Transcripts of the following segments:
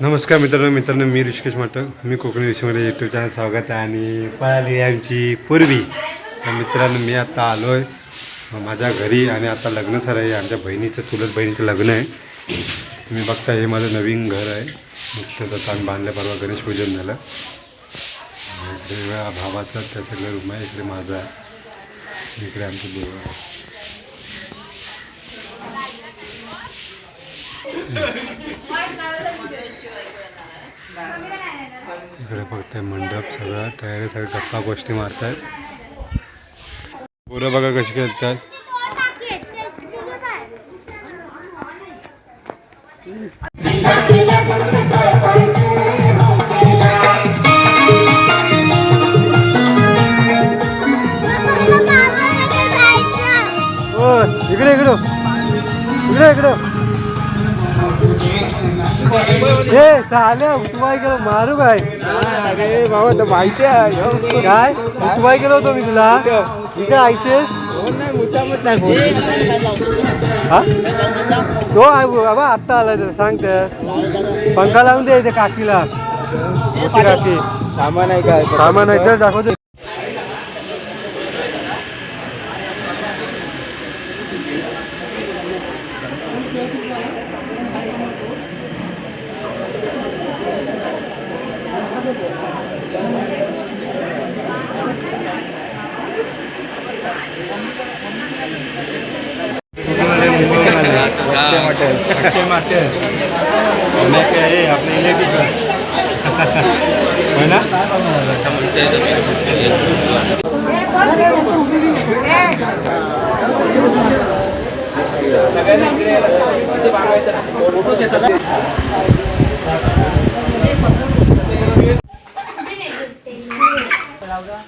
नमस्कार मित्रांनो मित्रांनो मी ऋषिकेश माटक मी कोकणी विषयमध्ये यूट्यूब चॅनल स्वागत आहे आणि पळाली आमची पूर्वी. तर मित्रांनो मी आता आलो आहे माझ्या घरी आणि आता लग्न सर आहे. आमच्या बहिणीचं चुलत बहिणीचं लग्न आहे. तुम्ही बघता हे माझं नवीन घर आहे. नुकतंच आता आम्ही बांधल्या परवा गणेश पूजन झालं. इकडे भावाचं त्याचं घर रूम आहे इकडे माझं आहे. इकडे आमचं देव आहे. इकडे फक्त मंडप सगळं तयारी सगळं गप्पा गोष्टी मारतात. पोरं बघा कशी खेळतात. हो इकडे इकडं. इकडे इकडं. हे चाल्या उठवाय गेलो. मारू काय? अरे बाबा तर माहिती आहे. काय? उठवाय गेलो होतो मी तुला. इकडे आयसेस हा? तो आहे बाबा आत्ता आलाय तर सांग तर. पंखा लावून दे इथे काकीला. मोठी काकी. सामान आहे काय सामान आहे तर दाखवतो. अक्षय मॉटेल अक्षय मॉटेल आपले इलेक्ट्रिक होय ना?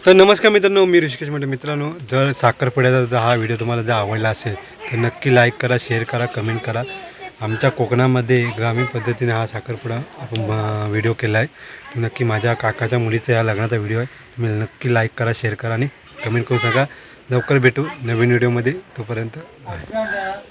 तर नमस्कार मित्रांनो मी ऋषिकेश म्हणजे मित्रांनो जर साखरपुड्याचा जर हा व्हिडिओ तुम्हाला जर आवडला असेल तर नक्की लाईक करा शेअर करा कमेंट करा. आमच्या कोकणामध्ये ग्रामीण पद्धतीने हा साखरपुडा आपण व्हिडिओ केला आहे नक्की माझ्या काकाच्या मुलीचा या लग्नाचा व्हिडिओ आहे. तुम्ही नक्की लाईक करा शेअर करा आणि कमेंट करू सांगा लवकर भेटू नवीन व्हिडिओमध्ये तोपर्यंत. बाय